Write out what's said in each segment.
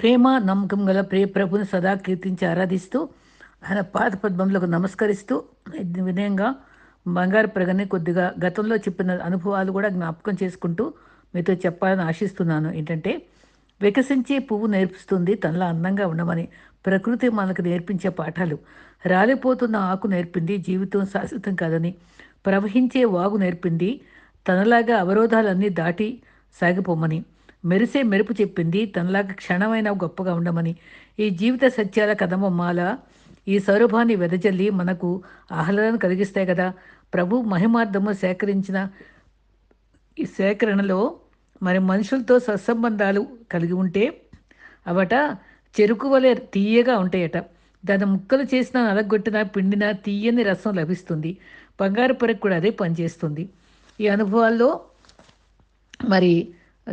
ప్రేమ నమ్మకం గల ప్రియ ప్రభుని సదా కీర్తించి ఆరాధిస్తూ ఆయన పాద పద్మములకు నమస్కరిస్తూ వినయంగా బంగారు ప్రగని కొద్దిగా గతంలో చెప్పిన అనుభవాలు కూడా జ్ఞాపకం చేసుకుంటూ మీతో చెప్పాలని ఆశిస్తున్నాను. ఏంటంటే వికసించే పువ్వు నేర్పిస్తుంది తనలా అందంగా ఉండమని ప్రకృతి మనకు నేర్పించే పాఠాలు. రాలిపోతున్న ఆకు నేర్పింది జీవితం శాశ్వతం కాదని ప్రవహించే వాగు నేర్పింది తనలాగా అవరోధాలన్నీ దాటి సాగిపోమని. మెరిసే మెరుపు చెప్పింది. తనలాగా క్షణమైన గొప్పగా ఉండమని. ఈ జీవిత సత్యాల కదమమాల ఈ సౌరభాన్ని వెదజల్లి మనకు ఆహ్లాదం కలిగిస్తాయి కదా. ప్రభు మహిమార్థము సేకరించిన ఈ సేకరణలో మరి మనుషులతో సత్సంబంధాలు కలిగి ఉంటే అవట చెరుకు వలె తీయగా ఉంటాయట. దాని ముక్కలు చేసిన నలగొట్టిన పిండిన తీయని రసం లభిస్తుంది. బంగారు పొరకు కూడా అదే పనిచేస్తుంది. ఈ అనుభవాల్లో మరి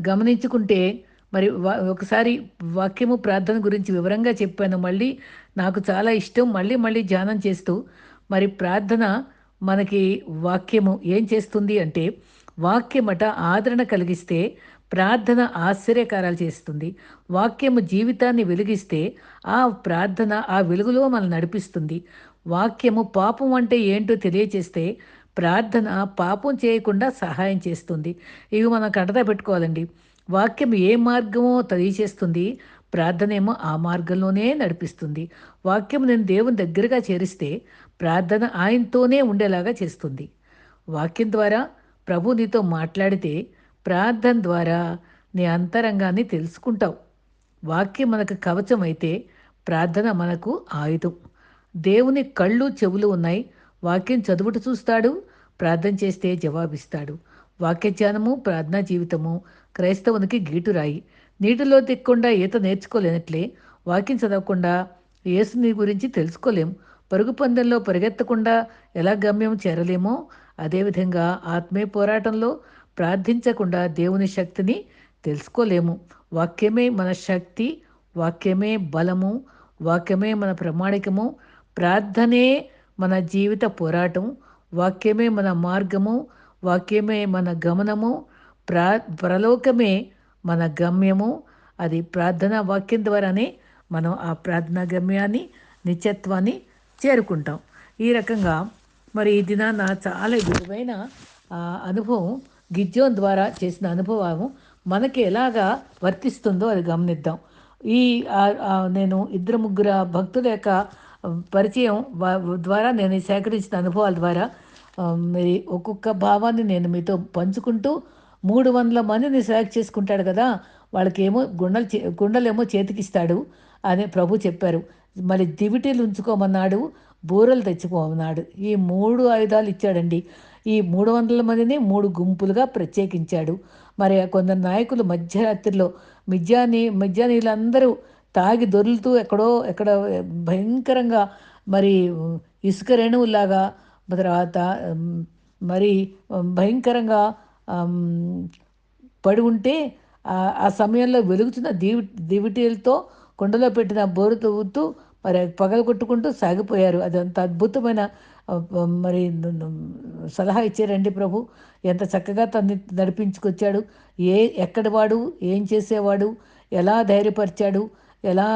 గమనించుకుంటే మరి ఒకసారి వాక్యము ప్రార్థన గురించి వివరంగా చెప్పాను. మళ్ళీ నాకు చాలా ఇష్టం. మళ్ళీ మళ్ళీ ధ్యానం చేస్తూ మరి ప్రార్థన మనకి వాక్యము ఏం చేస్తుంది అంటే వాక్యమట ఆదరణ కలిగిస్తే ప్రార్థన ఆశ్చర్యకారాలు చేస్తుంది. వాక్యము జీవితాన్ని వెలిగిస్తే ఆ ప్రార్థన ఆ వెలుగులో మనల్ని నడిపిస్తుంది. వాక్యము పాపం అంటే ఏంటో తెలియచేస్తే ప్రార్థన పాపం చేయకుండా సహాయం చేస్తుంది. ఇవి మనం కంటతా పెట్టుకోవాలండి. వాక్యం ఏ మార్గమో తెలియచేస్తుంది. ప్రార్థన ఏమో ఆ మార్గంలోనే నడిపిస్తుంది. వాక్యం నేను దేవుని దగ్గరగా చేరిస్తే ప్రార్థన ఆయనతోనే ఉండేలాగా చేస్తుంది. వాక్యం ద్వారా ప్రభు నీతో మాట్లాడితే ప్రార్థన ద్వారా నీ అంతరంగాన్ని తెలుసుకుంటావు. వాక్యం మనకు కవచం అయితే ప్రార్థన మనకు ఆయుధం. దేవుని కళ్ళు చెవులు ఉన్నాయి. వాక్యం చదువుట చూస్తాడు. ప్రార్థన చేస్తే జవాబిస్తాడు. వాక్యజ్ఞానము ప్రార్థనా జీవితము క్రైస్తవునికి గీటురాయి. నీటిలో దిక్కుండా ఈత నేర్చుకోలేనట్లే వాక్యం చదవకుండా యేసుని గురించి తెలుసుకోలేం. పరుగు పందెంలో పరిగెత్తకుండా ఎలా గమ్యం చేరలేమో అదేవిధంగా ఆత్మీయ పోరాటంలో ప్రార్థించకుండా దేవుని శక్తిని తెలుసుకోలేము. వాక్యమే మన శక్తి వాక్యమే బలము వాక్యమే మన ప్రమాణికము ప్రార్థనే మన జీవిత పోరాటం వాక్యమే మన మార్గము వాక్యమే మన గమనము ప్రా ప్రలోకమే మన గమ్యము. అది ప్రార్థనా వాక్యం ద్వారానే మనం ఆ ప్రార్థనా గమ్యాన్ని నిత్యత్వాన్ని చేరుకుంటాం. ఈ రకంగా మరి ఈ దినాన చాలా విలువైన అనుభవం గిజ్జోన్ ద్వారా చేసిన అనుభవం మనకి ఎలాగా వర్తిస్తుందో అది గమనిద్దాం. ఈ నేను ఇద్దరు ముగ్గురు భక్తుల యొక్క పరిచయం ద్వారా నేను సేకరించిన అనుభవాల ద్వారా మరి ఒక్కొక్క భావాన్ని నేను మీతో పంచుకుంటూ మూడు వందల మందిని సెలెక్ట్ చేసుకుంటాడు కదా వాళ్ళకేమో గుండలు చే గుండెలేమో చేతికిస్తాడు అని ప్రభు చెప్పారు. మరి దివిటీలు ఉంచుకోమన్నాడు బూరలు తెచ్చుకోమన్నాడు. ఈ మూడు ఆయుధాలు ఇచ్చాడండి. ఈ మూడు వందల మందిని మూడు గుంపులుగా ప్రత్యేకించాడు. మరి కొందరు నాయకులు మధ్యరాత్రిలో మిజ్జాని మిజ్జానీలందరూ తాగి దొరులుతూ ఎక్కడో ఎక్కడ భయంకరంగా మరి ఇసుక రేణువులాగా తర్వాత మరి భయంకరంగా పడి ఉంటే ఆ సమయంలో వెలుగుతున్న దీవి దివిటీలతో కొండలో పెట్టిన బోరు తవ్వుతూ మరి పగలు కొట్టుకుంటూ సాగిపోయారు. అది అంత అద్భుతమైన మరి సలహా ఇచ్చారండి ప్రభు. ఎంత చక్కగా తన్ని నడిపించుకొచ్చాడు. ఏ ఎక్కడి వాడు ఏం చేసేవాడు ఎలా ధైర్యపరిచాడు ఎలా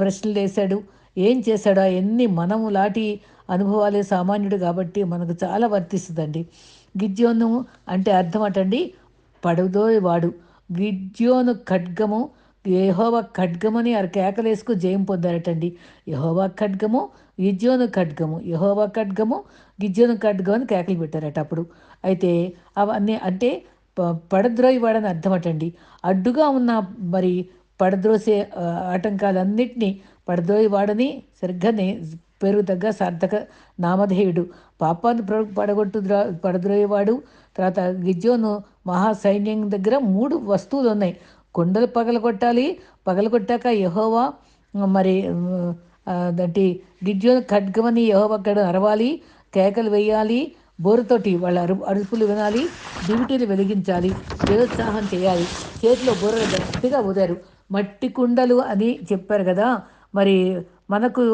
ప్రశ్నలు వేశాడు ఏం చేశాడు అవన్నీ మనము లాంటి అనుభవాలే సామాన్యుడు కాబట్టి మనకు చాలా వర్తిస్తుందండి. గిద్యోను అంటే అర్థం అటండి పడదోయ్ వాడు. గిద్యోను ఖడ్గము యహోవ ఖడ్గమని అర కేకలేసుకు జయం పొందారటండి. యహోవా ఖడ్గము గిజ్యోను ఖడ్గము యహోవా ఖడ్గము గిజ్యోను ఖడ్గం అని కేకలు పెట్టారట అప్పుడు. అయితే అవన్నీ అంటే పడద్రోయి వాడని అర్థం అటండి. అడ్డుగా ఉన్న మరి పడద్రోసే ఆటంకాలన్నింటినీ పడద్రోయి వాడని సరిగ్గా పేరు తగ్గ సార్థక నామధేయుడు. పాపాన్ని పడగొట్టు పడద్రోయేవాడు. తర్వాత గిజ్జోను మహాసైన్యం దగ్గర మూడు వస్తువులు ఉన్నాయి కొండలు పగలగొట్టాలి. పగలగొట్టాక యహోవా మరి దాంటి గిడ్జోను ఖడ్గమని యహోవా గడ అరవాలి. కేకలు వేయాలి. బోరుతోటి వాళ్ళ అరు అరుపులు వినాలి. డ్యూటీలు వెలిగించాలి. నిరుత్సాహం చేయాలి. చేతిలో బోరలు గట్టిగా ఊదారు. మట్టి కుండలు అని చెప్పారు కదా. మరి మనకు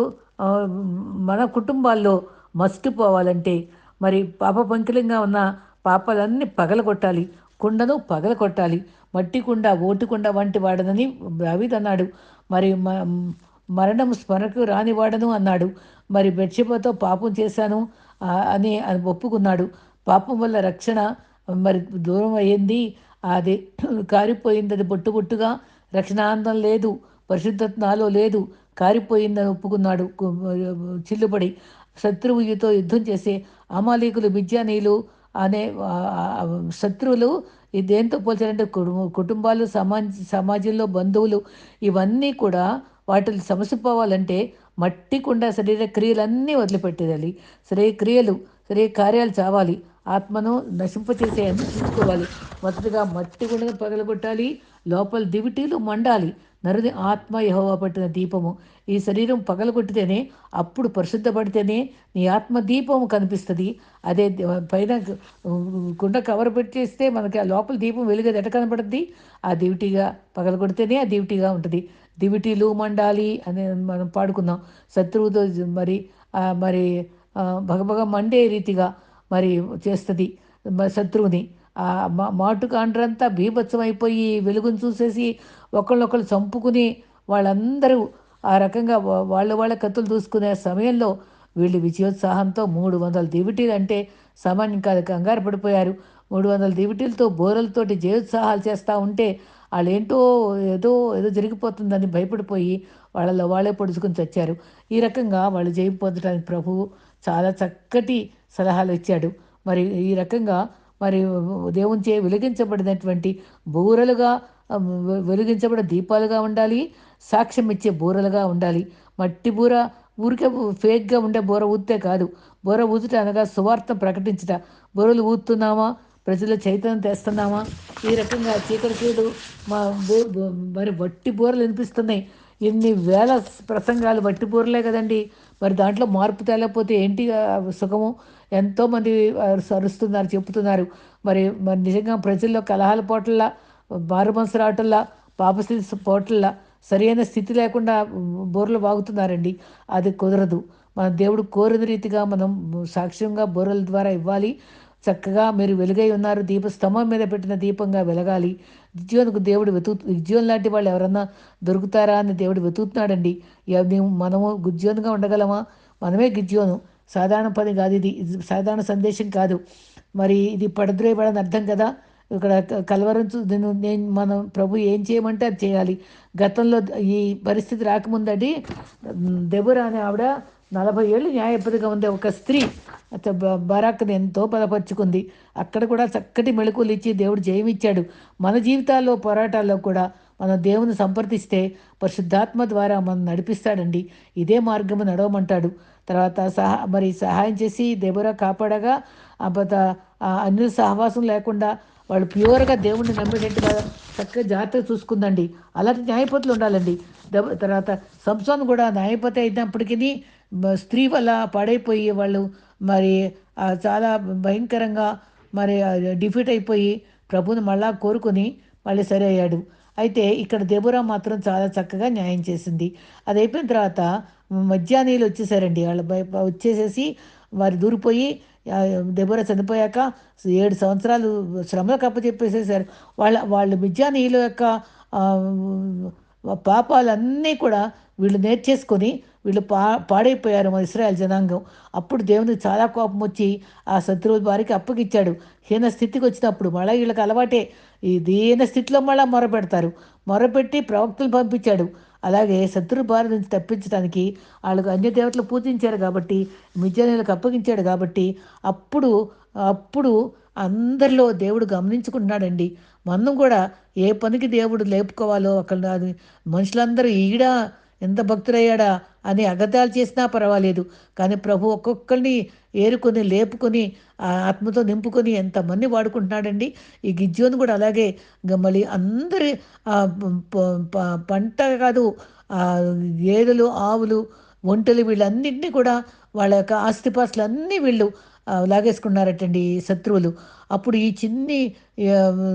మన కుటుంబాల్లో మస్ట్ పోవాలంటే మరి పాప పంకిలంగా ఉన్న పాపాలన్నీ పగలగొట్టాలి. కుండను పగల కొట్టాలి మట్టి కుండ ఓటు కుండ వంటి వాడనని దావీద్ అన్నాడు. మరి మ మరణం స్మరణకు రాని వాడను అన్నాడు. మరి బెడ్షిపతో పాపం చేశాను అని అని ఒప్పుకున్నాడు. పాపం వల్ల రక్షణ మరి దూరం అయ్యింది. అది కారిపోయింది అది బొట్టు బొట్టుగా రక్షణాందం లేదు పరిశుద్ధత నాలో లేదు. కారిపోయిందని ఒప్పుకున్నాడు చిల్లుపడి శత్రువుతో యుద్ధం చేసే అమాలీకులు మిజ్యానీలు అనే శత్రువులు దేంతో పోల్చారంటే కుటుంబ కుటుంబాలు సమాజ సమాజంలో బంధువులు ఇవన్నీ కూడా వాటిని సమసిపోవాలంటే మట్టి కుండా శరీర క్రియలన్నీ వదిలిపెట్టేయాలి. శరీర క్రియలు శరీర కార్యాలు చావాలి. ఆత్మను నశింపచేసే అన్ని చూసుకోవాలి మొదటగా మట్టి గుండెను పగలగొట్టాలి లోపల దివిటీలు మండాలి. నరుని ఆత్మ యహోవా పట్టిన దీపము. ఈ శరీరం పగలగొట్టితేనే అప్పుడు పరిశుద్ధపడితేనే నీ ఆత్మ దీపము కనిపిస్తుంది. అదే పైన ఉ- కుండ కవర్ పెట్టేస్తే మనకి ఆ లోపల దీపం వెలుగది ఎట కనపడుద్ది ఆ దివిటీగా పగలగొడితేనే ఆ దివిటీగా ఉంటుంది. దివిటీలు మండాలి అని మనం పాడుకున్నాం. శత్రువుతో మరి మరి భగభగ మండే రీతిగా మరి చేస్తుంది శత్రువుని. మాటు కాండ్రంతా బీభత్సం వెలుగును చూసేసి ఒకళ్ళొకళ్ళు చంపుకుని వాళ్ళందరూ ఆ రకంగా వాళ్ళ వాళ్ళ కత్తులు దూసుకునే సమయంలో వీళ్ళు విజయోత్సాహంతో మూడు వందల దివిటీలు అంటే సామాన్యం కాదు కంగారు పడిపోయారు. మూడు వందల దివిటీలతో బోరలతోటి జయోత్సాహాలు చేస్తూ ఉంటే వాళ్ళేంటో ఏదో ఏదో జరిగిపోతుందని భయపడిపోయి వాళ్ళలో వాళ్ళే పొడుచుకుని చచ్చారు. ఈ రకంగా వాళ్ళు జయం పొందడానికి ప్రభువు చాలా చక్కటి సలహాలు ఇచ్చాడు. మరి ఈ రకంగా మరి దేవునిచే వెలిగించబడినటువంటి బూరలుగా ఆ, వెలిగించబడిన దీపాలుగా ఉండాలి సాక్ష్యం ఇచ్చే బూరలుగా ఉండాలి. మట్టి బూర ఊరికే ఫేక్గా ఉండే బూర ఊతే కాదు. బూర ఊతుట అనగా సువార్త ప్రకటించట. బూరలు ఊతున్నామా ప్రజల చైతన్యం తెస్తున్నామా? ఈ రకంగా చీకటికీడు మా మరి వట్టి బూరలు వినిపిస్తున్నాయి. ఎన్ని వేల ప్రసంగాలు వట్టి బూరలే కదండి. మరి దాంట్లో మార్పు తేలేకపోతే ఏంటి సుఖము? ఎంతోమంది అరుస్తున్నారు చెప్తున్నారు మరి మరి నిజంగా ప్రజల్లో కలహాల పోటల్లా మారుమనసు రావటంలా పాపస్థితి పోటల్లా సరైన స్థితి లేకుండా బోర్లు వాగుతున్నారండి. అది కుదరదు. మన దేవుడు కోరిన రీతిగా మనం సాక్ష్యంగా బోర్ల ద్వారా ఇవ్వాలి. చక్కగా మీరు వెలుగై ఉన్నారు. దీప స్తంభం మీద పెట్టిన దీపంగా వెలగాలి. గిజ్యోనుకు దేవుడు వెతు గిజ్యోన్ లాంటి వాళ్ళు ఎవరన్నా దొరుకుతారా అని దేవుడు వెతుకుతున్నాడండి. మనము గుజ్యోనుగా ఉండగలమా? మనమే గిజ్యోను సాధారణ పని కాదు ఇది. సాధారణ సందేశం కాదు. మరి ఇది పడద్రోయబడని అర్థం కదా? ఇక్కడ క- కలవరం చూ- నేను నేను మనం ప్రభు ఏం చేయమంటే అది చేయాలి. గతంలో ఈ పరిస్థితి రాకముందటి దెబురా అనే ఆవిడ నలభై ఏళ్ళు న్యాయపతిగా ఉంది ఒక స్త్రీ బరాక్ని ఎంతో బలపరుచుకుంది. అక్కడ కూడా చక్కటి మెళకువలు ఇచ్చి దేవుడు జయమిచ్చాడు. మన జీవితాల్లో పోరాటాల్లో కూడా మనం దేవుని సంప్రదిస్తే పరిశుద్ధాత్మ ద్వారా మనం నడిపిస్తాడండి. ఇదే మార్గము నడవమంటాడు. తర్వాత సహా మరి సహాయం చేసి దేవరా కాపాడగా ఆ బత సహవాసం లేకుండా వాళ్ళు ప్యూర్గా దేవుణ్ణి నమ్మేటట్టుగా చక్కగా జాగ్రత్తగా చూసుకుందండి. అలాంటి న్యాయపతులు ఉండాలండి. దెబ్బ- తర్వాత సంసోన్ కూడా న్యాయపతి అయినప్పటికీ స్త్రీ వల్ల పాడైపోయి వాళ్ళు మరి చాలా భయంకరంగా మరి డిఫీట్ అయిపోయి ప్రభుని మళ్ళా కోరుకొని మళ్ళీ సరి అయ్యాడు. అయితే ఇక్కడ దెబురా మాత్రం చాలా చక్కగా న్యాయం చేసింది. అది అయిపోయిన తర్వాత మధ్యాహ్నీయులు వచ్చేసారండి. వాళ్ళు వచ్చేసేసి వారు దూరిపోయి ఆ, చనిపోయాక ఏడు సంవత్సరాలు శ్రమలకు అప్పచెప్పేసేసారు వాళ్ళ వాళ్ళు మిజ్జానీయుల యొక్క పాపాలన్నీ కూడా వీళ్ళు నేర్చేసుకొని వీళ్ళు పా పాడైపోయారు మన ఇస్రాయల్ జనాంగం. అప్పుడు దేవునికి చాలా కోపం వచ్చి ఆ శత్రువు వారికి అప్పగిచ్చాడు హీన స్థితికి వచ్చినప్పుడు మళ్ళీ వీళ్ళకి అలవాటే. ఈ దీన స్థితిలో మళ్ళీ మొరపెడతారు. మొరపెట్టి ప్రవక్తలు పంపించాడు. అలాగే శత్రు బారి నుంచి తప్పించడానికి వాళ్ళకు అన్య దేవతలు పూజించారు కాబట్టి మిజ్జానీలకు అప్పగించాడు కాబట్టి అప్పుడు అప్పుడు అందరిలో దేవుడు గమనించుకుంటున్నాడండి. మనం కూడా ఏ పనికి దేవుడు లేపుకోవాలో అక్కడ మనుషులందరూ ఈడ ఎంత భక్తుడయ్యాడా అని అగతాలు చేసినా పర్వాలేదు. కానీ ప్రభు ఒక్కొక్కరిని ఏరుకొని లేపుకొని ఆ ఆత్మతో నింపుకొని ఎంతమంది వాడుకుంటున్నాడండి. ఈ గిజ్జోని కూడా అలాగే. మళ్ళీ అందరి పంట కాదు ఆ, గేదెలు ఆవులు ఒంటెలు వీళ్ళన్నింటినీ కూడా వాళ్ళ యొక్క ఆస్తిపాస్తులు అన్నీ వీళ్ళు లాగేసుకున్నారటండి ఈ శత్రువులు. అప్పుడు ఈ చిన్ని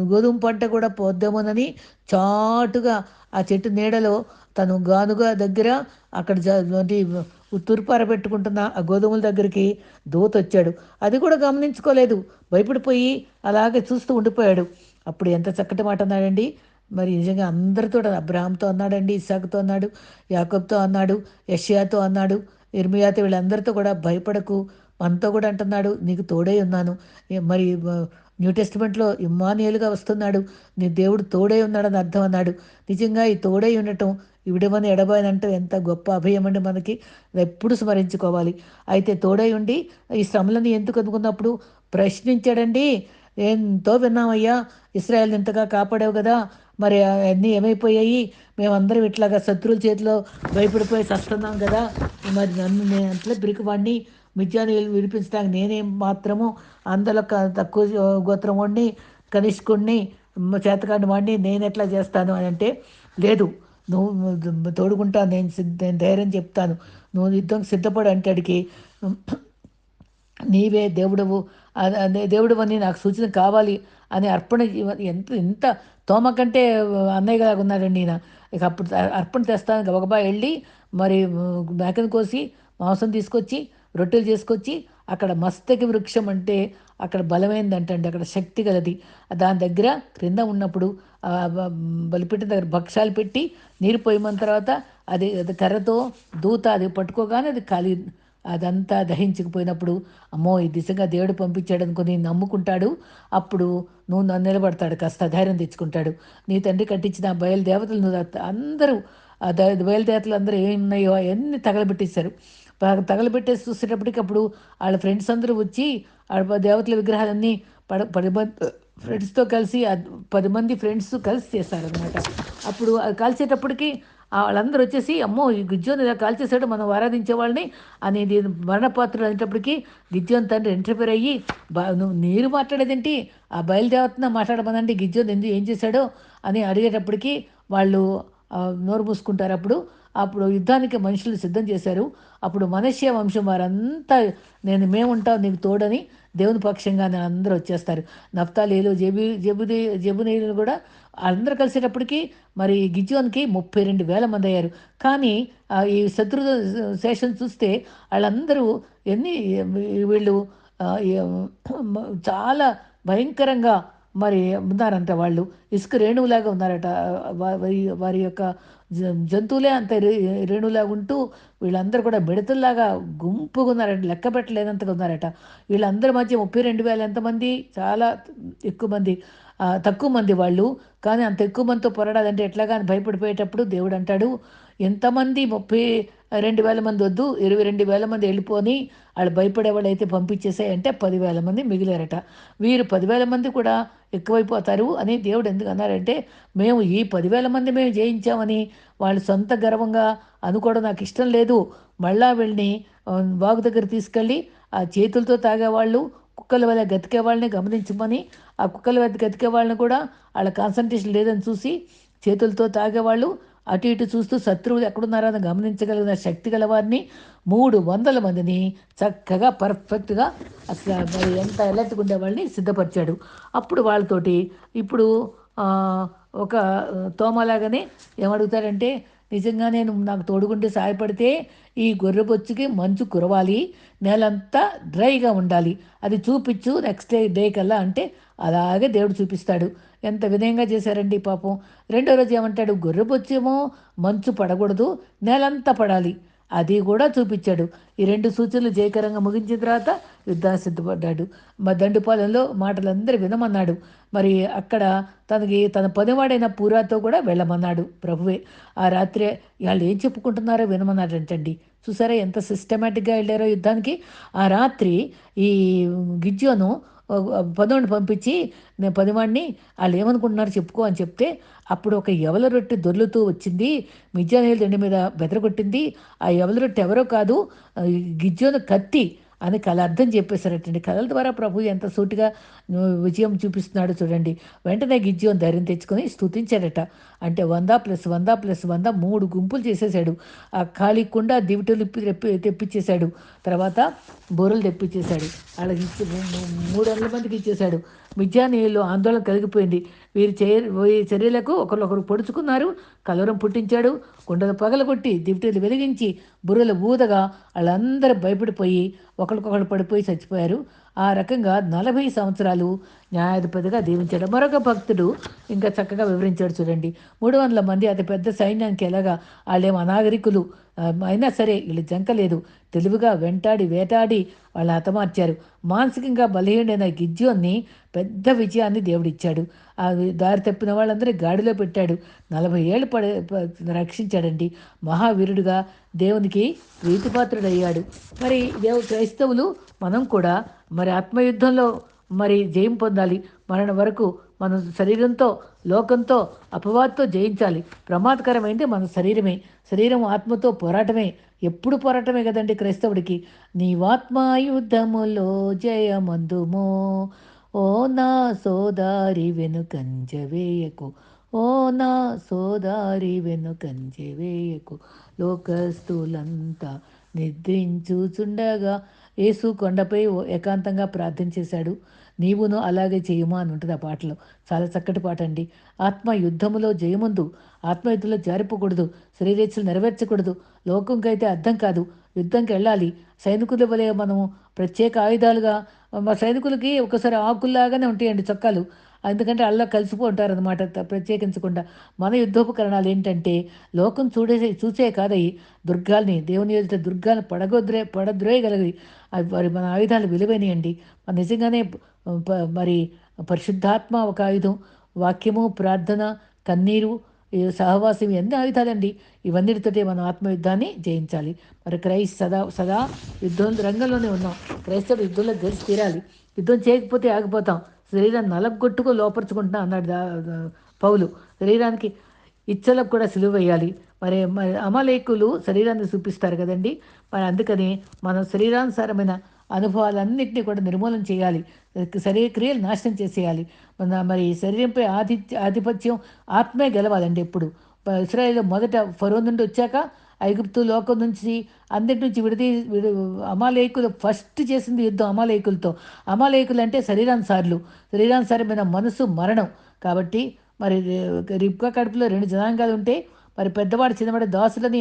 గోధుమ పంట కూడా పోద్దామోనని చాటుగా ఆ చెట్టు నీడలో తను గానుగా దగ్గర అక్కడ జ- తూర్పార పెట్టుకుంటున్న ఆ గోధుమల దగ్గరికి దూత వచ్చాడు. అది కూడా గమనించుకోలేదు. భయపడిపోయి అలాగే చూస్తూ ఉండిపోయాడు. అప్పుడు ఎంత చక్కటి మాట అన్నాడండి. మరి నిజంగా అందరితో అబ్రాహంతో అన్నాడండి ఇసాకుతో అన్నాడు యాకబ్తో అన్నాడు యషియాతో అన్నాడు ఇర్మియాతో వీళ్ళందరితో కూడా భయపడకు మనతో కూడా అంటున్నాడు నీకు తోడై ఉన్నాను. మరి న్యూ టెస్టిమెంట్లో ఇమ్మానియల్గా వస్తున్నాడు. నీ దేవుడు తోడై ఉన్నాడని అర్థం అన్నాడు. నిజంగా ఈ తోడై ఉండటం ఇవిడమని ఎడబాయనంటే ఎంత గొప్ప అభయం అండి మనకి. ఎప్పుడు స్మరించుకోవాలి. అయితే తోడై ఉండి ఈ శ్రమలను ఎందుకు అందుకున్నప్పుడు ప్రశ్నించాడండి. ఎంతో విన్నామయ్యా ఇస్రాయల్ ఇంతగా కాపాడావు కదా. మరి అన్నీ ఏమైపోయాయి? మేమందరం ఇట్లాగా శత్రువుల చేతిలో భయపడిపోయి చస్తున్నాం కదా. మరి నన్ను నేను అట్లా పిరికివాడిని మిథ్యాన్ని విడిపించడానికి నేనేం మాత్రము అందులో క- తక్కువ గోత్రం వాడిని కనిష్కుడిని చేతకాన్ని వాడిని నేను ఎట్లా చేస్తాను? అని అంటే లేదు. నువ్వు తోడుకుంటా నేను సిద్ధ నేను ధైర్యం చెప్తాను. నువ్వు యుద్ధం సిద్ధపడు అంటాడికి నీవే దేవుడవు అదే దేవుడు అని నాకు సూచన కావాలి అని అర్పణ ఎంత ఎంత తోమ కంటే అన్నయ్య ఉన్నాడండి ఈయన. ఇక అప్పుడు అర్పణ తెస్తాను. గబగబా వెళ్ళి మరి మేకను కోసి మాంసం తీసుకొచ్చి రొట్టెలు చేసుకొచ్చి అక్కడ మస్తకి వృక్షం అంటే అక్కడ బలమైనది అంటండి అక్కడ శక్తి గలది. దాని దగ్గర క్రింద ఉన్నప్పుడు బలిపెట్టి బలిపెట్టిన దగ్గర భక్షాలు పెట్టి నీరు పోయిన తర్వాత అది అది కర్రతో దూత అది పట్టుకోగానే అది ఖాళీ అదంతా దహించకపోయినప్పుడు అమ్మో ఈ దిశగా దేవుడు పంపించాడు అనుకుని నమ్ముకుంటాడు. అప్పుడు నువ్వు నన్ను నిలబడతాడు కాస్త ధైర్యం తెచ్చుకుంటాడు. నీ తండ్రి కట్టించిన బయలుదేవతలు నువ్వు అందరూ బయలుదేవతలు అందరూ ఏమున్నాయో అవన్నీ తగలబెట్టేశారు. తగలబెట్టేసి చూసేటప్పటికప్పుడు వాళ్ళ ఫ్రెండ్స్ అందరూ వచ్చి ఆ దేవతల విగ్రహాలన్నీ పడ పడిబ ఫ్రెండ్స్తో కలిసి పది మంది ఫ్రెండ్స్ కలిసి చేశారనమాట అప్పుడు అది కాల్చేటప్పటికి వాళ్ళందరూ వచ్చేసి అమ్మో ఈ గిజ్జోని ఇలా కాల్చేసాడు మనం ఆరాధించే వాళ్ళని. అనేది మరణపాత్రులు అనేటప్పటికి గిజ్జోన్ తండ్రి ఇంటర్ఫియర్ అయ్యి బా నీరు మాట్లాడేదేంటి? ఆ బయలుదేవతన మాట్లాడమనండి గిజ్జోన్ ఎందుకు ఏం చేశాడో? అని అడిగేటప్పటికి వాళ్ళు నోరు మూసుకుంటారు అప్పుడు. అప్పుడు యుద్ధానికి మనుషులు సిద్ధం చేశారు. అప్పుడు మనష్య వంశం వారంతా నేను మేముంటాం నీకు తోడని దేవుని పక్షంగా అందరూ వచ్చేస్తారు. నఫ్తాలీలు జబి జబుదే జబునీలు కూడా అందరూ కలిసేటప్పటికి మరి గిజ్జోన్కి ముప్పై రెండు వేల మంది అయ్యారు. కానీ ఈ శత్రు శేషన్ చూస్తే వాళ్ళందరూ ఎన్ని వీళ్ళు చాలా భయంకరంగా మరి ఉన్నారంట వాళ్ళు. ఇసుక రేణువులాగా ఉన్నారట. వారి- వారి యొక్క జంతువులే అంత రే- రేణువులాగా ఉంటూ వీళ్ళందరూ కూడా మిడతల్లాగా గుంపుగా ఉన్నారట లెక్క పెట్టలేనంతగా ఉన్నారట. వీళ్ళందరి మధ్య ముప్పై రెండు వేల ఎంతమంది? చాలా ఎక్కువ మంది. తక్కువ మంది వాళ్ళు. కానీ అంత ఎక్కువ మందితో పోరాడాలంటే ఎట్లాగా అని భయపడిపోయేటప్పుడు దేవుడు అంటాడు ఎంతమంది ముప్పై రెండు వేల మంది వద్దు ఇరవై రెండు వేల మంది వెళ్ళిపోని వాళ్ళు భయపడేవాళ్ళు అయితే పంపించేసాయంటే పదివేల మంది మిగిలారట. వీరు పదివేల మంది కూడా ఎక్కువైపోతారు అని దేవుడు ఎందుకు అన్నారంటే మేము ఈ పదివేల మంది మేము జయించామని వాళ్ళు సొంత గర్వంగా అనుకోవడం నాకు ఇష్టం లేదు. మళ్ళా వీళ్ళని వాగు దగ్గర తీసుకెళ్ళి ఆ చేతులతో తాగేవాళ్ళు కుక్కల వల్ల గతికే వాళ్ళని గమనించమని ఆ కుక్కల వద్ద గతికే వాళ్ళని కూడా వాళ్ళ కాన్సన్ట్రేషన్ లేదని చూసి చేతులతో తాగేవాళ్ళు అటు ఇటు చూస్తూ శత్రువులు ఎక్కడున్నారని గమనించగలిగిన శక్తి గల వారిని మూడు వందల మందిని చక్కగా పర్ఫెక్ట్గా అసలు మరి ఎంత ఎలర్ట్గా ఉండే వాళ్ళని సిద్ధపరిచాడు. అప్పుడు వాళ్ళతోటి ఇప్పుడు ఒక తోమలాగానే ఏమడుగుతారంటే నిజంగా నేను నాకు తోడుగుండి సహాయపడితే ఈ గొర్రెబొచ్చుకి మంచు కురవాలి. నేలంతా డ్రైగా ఉండాలి. అది చూపించు నెక్స్ట్ డే డే కల్లా అంటే అలాగే దేవుడు చూపిస్తాడు. ఎంత వినయంగా చేశారండి పాపం. రెండో రోజు ఏమంటాడు? గొర్రెబొచ్చేమో మంచు పడకూడదు నేలంతా పడాలి. అది కూడా చూపించాడు. ఈ రెండు సూచనలు జయకరంగా ముగించిన తర్వాత యుద్ధానికి సిద్ధపడ్డాడు. మా దండుపాలెంలో మాటలందరూ వినమన్నాడు. మరి అక్కడ తనకి తన పనివాడైన పూరాతో కూడా వెళ్ళమన్నాడు ప్రభువే. ఆ రాత్రే వాళ్ళు ఏం చెప్పుకుంటున్నారో వినమన్నాడంటండి చూసారా ఎంత సిస్టమేటిక్గా వెళ్ళారో యుద్ధానికి. ఆ రాత్రి ఈ గిజ్జోను పదోడిని పంపించి నేను పదివాడిని వాళ్ళు ఏమనుకుంటున్నారు చెప్పుకో అని చెప్తే అప్పుడు ఒక ఎవల రొట్టె దొర్లుతూ వచ్చింది. మిజ్జానేలు దండి మీద బెదరగొట్టింది. ఆ ఎవల రొట్టె ఎవరో కాదు గిజ్జోన కత్తి అని కళ అర్థం చెప్పేశారటండి. కళల ద్వారా ప్రభు ఎంత సూటిగా విజయం చూపిస్తున్నాడు చూడండి. వెంటనే గిజ్జీవం ధైర్యం తెచ్చుకొని స్తుతించాడట. అంటే వంద ప్లస్ వంద ప్లస్ వంద మూడు గుంపులు చేసేసాడు ఆ ఖాళీ కుండ దివిటలు ఇప్పి తెప్పి తెప్పించేశాడు తర్వాత బొర్రలు తెప్పించేశాడు వాళ్ళకి మూడు వందల మందికి ఇచ్చేశాడు. మిథ్యానీయుల్లో ఆందోళన కలిగిపోయింది. వీరి చే వీరి చర్యలకు ఒకరినొకరు పొడుచుకున్నారు. కలవరం పుట్టించాడు. కుండలు పగలగొట్టి దివిటీలు వెలిగించి బుర్రలు ఊదగా వాళ్ళందరూ భయపడిపోయి ఒకరికొకరు పడిపోయి చచ్చిపోయారు. ఆ రకంగా నలభై సంవత్సరాలు న్యాయాధిపతిగా దీవించాడు. మరొక భక్తుడు ఇంకా చక్కగా వివరించాడు చూడండి. మూడు వందల మంది అతి పెద్ద సైన్యానికి ఎలాగా వాళ్ళేం అనాగరికులు అయినా సరే వీళ్ళు జంకలేదు. తెలివిగా వెంటాడి వేటాడి వాళ్ళని హతమార్చారు. మానసికంగా బలహీనైన గిజ్జోన్ని పెద్ద విజయాన్ని దేవుడిచ్చాడు. ఆ దారి తప్పిన వాళ్ళందరినీ గాడిలో పెట్టాడు. నలభై ఏళ్ళు పడే రక్షించాడండి. మహావీరుడుగా దేవునికి ప్రీతిపాత్రుడయ్యాడు. మరి దేవు క్రైస్తవులు మనం కూడా మరి ఆత్మయుద్ధంలో మరి జయం పొందాలి. మరణ వరకు మన శరీరంతో లోకంతో అపవాదతో జయించాలి. ప్రమాదకరమైంది మన శరీరమే. శరీరం ఆత్మతో పోరాటమే. ఎప్పుడు పోరాటమే కదండి క్రైస్తవుడికి? నీవాత్మాయుద్ధములో జయమందుమో. ఓ నా సోదారి వెనుకంజ వేయకు. ఓ నా సోదారి వెనుకంజ వేయకు. లోకస్తులంతా నిద్రించుచుండగా యేసు కొండపై ఓ ఏకాంతంగా ప్రార్థన చేశాడు. నీవును అలాగే చేయుమా అని ఉంటుంది ఆ పాటలో. చాలా చక్కటి పాట అండి. ఆత్మ యుద్ధములో జయముందు ఆత్మయుద్ధంలో జారిపోకూడదు శరీరేచ్ఛలు నెరవేర్చకూడదు లోకంకైతే అర్థం కాదు యుద్ధంకి వెళ్ళాలి సైనికుల వలె మనము ప్రత్యేక ఆయుధాలుగా మా సైనికులకి ఒకసారి ఆకుల్లాగానే ఉంటాయండి చొక్కాలు. ఎందుకంటే అల్లా కలిసిపోంటారు అనమాట ప్రత్యేకించకుండా. మన యుద్ధోపకరణాలు ఏంటంటే లోకం చూడే చూసే కాదయి దుర్గాల్ని దేవుని ఎదుట దుర్గాన్ని పడగొద్రే పడద్రోయగలిగి అవి మరి మన ఆయుధాలు విలువైనయండి. మన నిజంగానే మరి పరిశుద్ధాత్మ ఒక ఆయుధం. వాక్యము ప్రార్థన కన్నీరు సహవాసం ఎన్ని ఆయుధాలండి. ఇవన్నిటితోటే మనం ఆత్మయుద్ధాన్ని జయించాలి. మరి క్రైస్ సదా సదా యుద్ధం రంగంలోనే ఉన్నాం. క్రైస్తవులు యుద్ధంలో గెలిచి తీరాలి. యుద్ధం చేయకపోతే ఆగిపోతాం. శరీరాన్ని నలగొట్టుకు లోపరుచుకుంటున్నా అన్నాడు పౌలు. శరీరానికి ఇచ్చలకు కూడా సులువు వేయాలి. మరి మరి అమలేకులు శరీరాన్ని చూపిస్తారు కదండి. మరి అందుకని మనం శరీరానుసారమైన అనుభవాలన్నింటినీ కూడా నిర్మూలన చేయాలి. శరీర క్రియలు నాశనం చేసేయాలి. మన మరి శరీరంపై ఆధిత్య ఆధిపత్యం ఆత్మే గెలవాలండి ఎప్పుడు. ఇస్రాయేల్ మొదట ఫరో నుండి వచ్చాక ఐగుప్తు లోకం నుంచి అందరి నుంచి విడిది విడి అమాలేకులు ఫస్ట్ చేసింది యుద్ధం అమాలేకులతో. అమాలేకులు అంటే శరీరానుసారులు శరీరానుసారమైన మనసు మరణం. కాబట్టి మరి రిబ్కా కడుపులో రెండు జనాంగాలు ఉంటే మరి పెద్దవాడు చిన్నవాడు దాసులని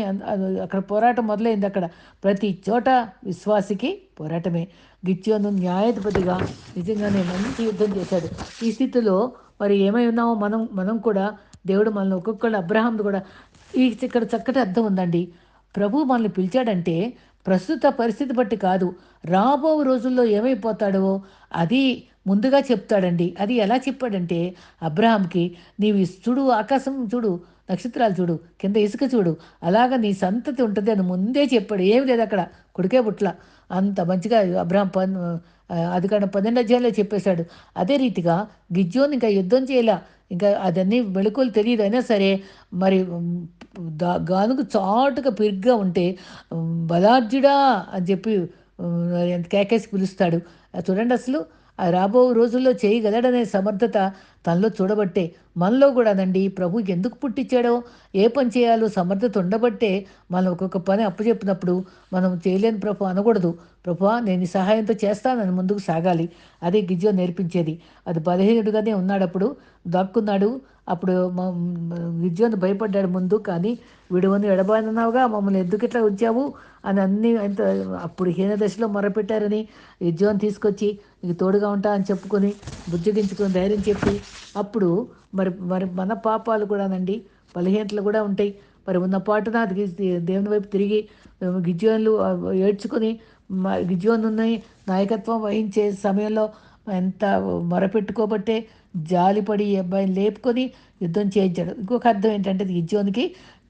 అక్కడ పోరాటం మొదలైంది అక్కడ. ప్రతి చోట విశ్వాసికి పోరాటమే. గిచ్చియోను న్యాయాధిపతిగా నిజంగానే మంచి యుద్ధం చేశాడు. ఈ స్థితిలో మరి ఏమై ఉన్నామో మనం మనం కూడా దేవుడు మనల్ని ఒక్కొక్కళ్ళు అబ్రహాంది కూడా ఈ ఇక్కడ చక్కటి అర్థం ఉందండి. ప్రభు మనల్ని పిలిచాడంటే ప్రస్తుత పరిస్థితి బట్టి కాదు రాబో రోజుల్లో ఏమైపోతాడో అది ముందుగా చెప్తాడండి. అది ఎలా చెప్పాడంటే అబ్రహాంకి నీవు చూడు ఆకాశం చూడు నక్షత్రాలు చూడు కింద ఇసుక చూడు అలాగ నీ సంతతి ఉంటుంది అని ముందే చెప్పాడు. ఏమి లేదు అక్కడ కొడుకే పుట్ల. అంత మంచిగా అబ్రహం పన్ అది కానీ పన్నెండు అధ్యాయంలో చెప్పేశాడు. అదే రీతిగా గిజ్జోని ఇంకా యుద్ధం చేయలే. ఇంకా అదన్నీ మెళుకులు తెలియదు అయినా సరే మరి దా గానుకు చాటుగా పిరిగ్గా ఉంటే బలార్జుడా అని చెప్పి ఎంత కేకేసి పిలుస్తాడు. చూడండి అసలు రాబో రోజుల్లో చేయగలడనే సమర్థత తనలో చూడబట్టే మనలో కూడానండి ప్రభు ఎందుకు పుట్టించాడో ఏ పని చేయాలో సమర్థత ఉండబట్టే మనం ఒక్కొక్క పని అప్పచెప్పినప్పుడు మనం చేయలేని ప్రభు అనకూడదు. ప్రభు నేను సహాయంతో చేస్తానని ముందుకు సాగాలి. అదే గిజ్జో నేర్పించేది. అది బలహీనుడుగానే ఉన్నాడు అప్పుడు అప్పుడు గిజ్జోని భయపడ్డాడు ముందు. కానీ విడువని ఎడబానన్నావుగా మమ్మల్ని ఎందుకు ఇట్లా ఉంచావు? అని అన్ని ఎంత అప్పుడు హీన దశలో మొరపెట్టారని గిజ్జోని తీసుకొచ్చి నీకు తోడుగా ఉంటా అని చెప్పుకొని బుజ్జగించుకొని ధైర్యం చెప్పి అప్పుడు మరి మరి మన పాపాలు కూడానండి బలహీనతలు కూడా ఉంటాయి. మరి ఉన్న పాటున అది దేవుని వైపు తిరిగి గిజ్జోన్లు ఏడ్చుకొని గిజ్యోన్ గిజ్జోనున్నాయి నాయకత్వం వహించే సమయంలో ఎంత మొరపెట్టుకోబట్టే జాలిపడి ఈ అబ్బాయిని లేపుకొని యుద్ధం చేయించాడు. ఇంకొక అర్థం ఏంటంటే గిజ్జోనికి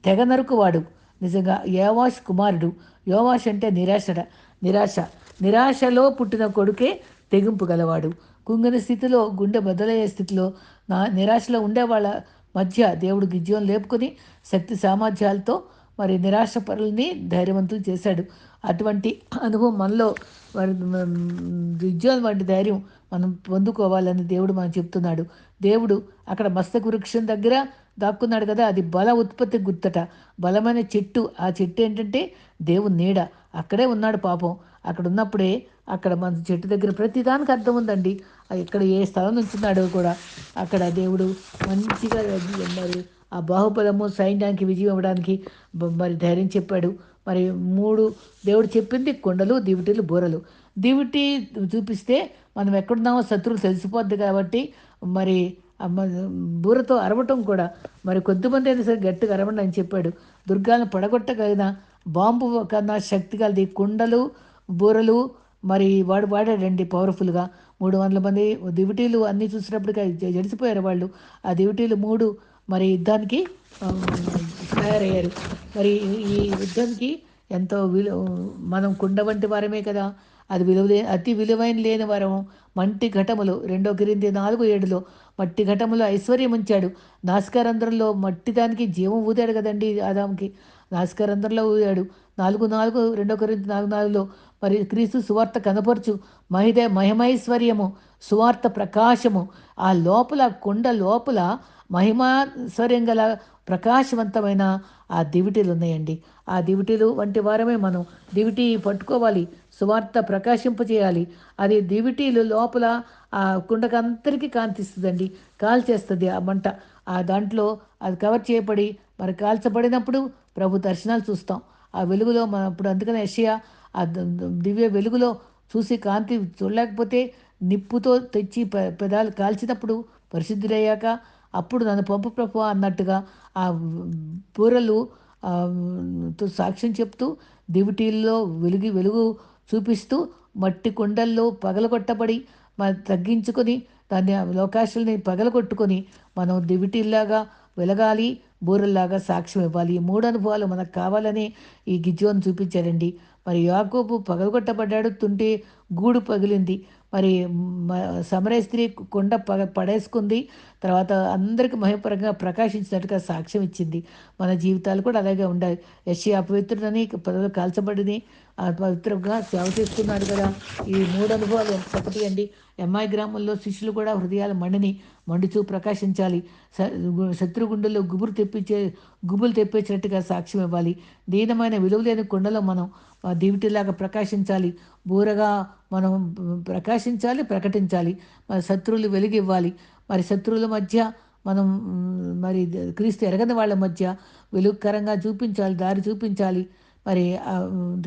తెగ నరుకువాడు. నిజంగా యోవాష్ కుమారుడు. యోవాష్ అంటే నిరాశడ నిరాశ. నిరాశలో పుట్టిన కొడుకే తెగింపు గలవాడు. కుంగని స్థితిలో గుండె బదలయ్యే స్థితిలో నా నిరాశలో ఉండేవాళ్ళ మధ్య దేవుడు గిజ్జోన్ లేపుకొని శక్తి సామర్థ్యాలతో మరి నిరాశ పరుల్ని ధైర్యవంతులు చేశాడు. అటువంటి అనుభవం మనలో మరి గిజ్జోన్ వంటి ధైర్యం మనం పొందుకోవాలని దేవుడు మనం చెప్తున్నాడు. దేవుడు అక్కడ మస్తక వృక్షం దగ్గర దాక్కున్నాడు కదా అది బల ఉత్పత్తి గుర్తట. బలమైన చెట్టు ఆ చెట్టు ఏంటంటే దేవుని నీడ. అక్కడే ఉన్నాడు పాపం. అక్కడ ఉన్నప్పుడే అక్కడ మన చెట్టు దగ్గర ప్రతిదానికి అర్థం ఉందండి. ఇక్కడ ఏ స్థలం నుంచున్నాడో కూడా అక్కడ దేవుడు మంచిగా మరి ఆ బాహుబలము సైన్యానికి విజయం ఇవ్వడానికి మరి ధైర్యం చెప్పాడు. మరి మూడు దేవుడు చెప్పింది కొండలు దివిటీలు బూరలు. దివిటి చూపిస్తే మనం ఎక్కడున్నామో శత్రువులు తెలిసిపోద్ది కాబట్టి మరి బూరతో అరవటం కూడా మరి కొద్దిమంది అయినా సరే గట్టిగా అరవండి అని చెప్పాడు. దుర్గాలను పడగొట్టగలిగిన బాంబు కన్నా శక్తి కలది కుండలు బూరలు మరి వాడు వాడాడండి పవర్ఫుల్గా మూడు వందల మంది దివిటీలు అన్నీ చూసినప్పటికీ జడిసిపోయారు వాళ్ళు. ఆ దివిటీలు మూడు మరి యుద్ధానికి తయారయ్యారు. మరి ఈ యుద్ధానికి ఎంతో విలు మనం కుండ వంటి వారమే కదా. అది విలువ అతి విలువైన లేని వరం. మంటి ఘటములు రెండో గిరింది నాలుగు ఏడులో మట్టి ఘటములో ఐశ్వర్యం ఉంచాడు. నాస్కారంధ్రంలో మట్టి దానికి జీవం ఊదాడు కదండి ఆదాంకి నాస్కారంధ్రంలో ఊదాడు. నాలుగు నాలుగు రెండో గిరింది నాలుగు నాలుగులో మరి క్రీస్తు సువార్త కనపరచు మహిదే మహిమైశ్వర్యము సువార్త ప్రకాశము. ఆ లోపల కుండ లోపల మహిమాశ్వర్యం గల ప్రకాశవంతమైన ఆ దివిటీలు ఉన్నాయండి. ఆ దివిటీలు వంటి వారమే మనం దివిటి పట్టుకోవాలి సువార్త ప్రకాశింపజేయాలి. అది దివిటీలు లోపల ఆ కుండకందరికీ కాంతిస్తుందండి కాల్చేస్తుంది ఆ మంట. ఆ దాంట్లో అది కవర్ చేయబడి మరి కాల్చబడినప్పుడు ప్రభు దర్శనాలు చూస్తాం. ఆ వెలుగులో మన ఇప్పుడు అందుకనే యెషయా ఆ దివ్య వెలుగులో చూసి కాంతి చూడలేకపోతే నిప్పుతో తెచ్చి పె- పెదాలు కాల్చినప్పుడు పరిశుద్ధులయ్యాక అప్పుడు నన్ను పంపు ప్రభు అన్నట్టుగా ఆ బూరలు తో సాక్ష్యం చెప్తూ దివిటీల్లో వెలుగు వెలుగు చూపిస్తూ మట్టి కుండల్లో పగలగొట్టబడి మన తగ్గించుకొని దాన్ని లోకాశల్ని పగలగొట్టుకొని మనం దివిటీల్లాగా వెలగాలి బూరల్లాగా సాక్ష్యం ఇవ్వాలి. ఈ మూడు అనుభవాలు మనకు కావాలని ఈ గిజ్జోని చూపించారండి. మరి యాకోబు పగలగొట్టబడ్డాడు తుంటి గూడు పగిలింది. మరి మ- సమరయ స్త్రీ కొండ పగ పడేసుకుంది. తర్వాత అందరికి మహిమపరంగా ప్రకాశించినట్టుగా సాక్ష్యం ఇచ్చింది. మన జీవితాలు కూడా అలాగే ఉండాలి. యశ్య అపవిత్రుడని పదవులు కాల్చబడిని పవిత్రంగా సేవ చేస్తున్నారు కదా. ఈ మూడు అనుభవాలు ఎంత చక్కటి అండి. ఎంఐ గ్రామంలో శిష్యులు కూడా హృదయాల మండిని మండుచూ ప్రకాశించాలి. స- శత్రుగుండెల్లో గుబురు తెప్పించే గుబులు తెప్పించినట్టుగా సాక్ష్యం ఇవ్వాలి. దీనమైన విలువలేని కొండలో మనం ఆ దివిటిలాగా ప్రకాశించాలి. బూరగా మనం ప్రకాశించాలి ప్రకటించాలి. మన శత్రువులు వెలుగివ్వాలి మరి శత్రువుల మధ్య మనం మరి క్రీస్తు ఎరగని వాళ్ళ మధ్య వెలుగుకరంగా చూపించాలి దారి చూపించాలి. మరి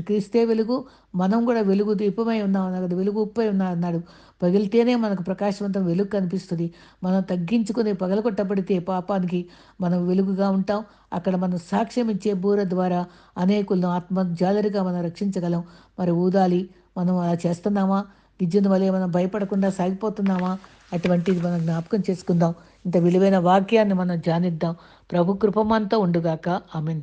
క్రీస్తే వెలుగు మనం కూడా వెలుగు దీపమై ఉన్నాం అన్నాడు. వెలుగు ఉప్పై ఉన్నా అన్నాడు. పగిలితేనే మనకు ప్రకాశవంతం వెలుగు కనిపిస్తుంది. మనం తగ్గించుకుని పగలగొట్టబడితే పాపానికి మనం వెలుగుగా ఉంటాం. అక్కడ మనం సాక్ష్యం ఇచ్చే బూర ద్వారా అనేకులను ఆత్మజాలరిగా మనం రక్షించగలం. మరి ఊదాలి మనం అలా చేస్తున్నామా? గిజ్జుని వలె మనం భయపడకుండా సాగిపోతున్నామా? అటువంటిది మనం జ్ఞాపకం చేసుకుందాం. ఇంత విలువైన వాక్యాన్ని మనం జానిద్దాం ప్రభు కృపమంతా ఉండుగాక. ఆమెన్.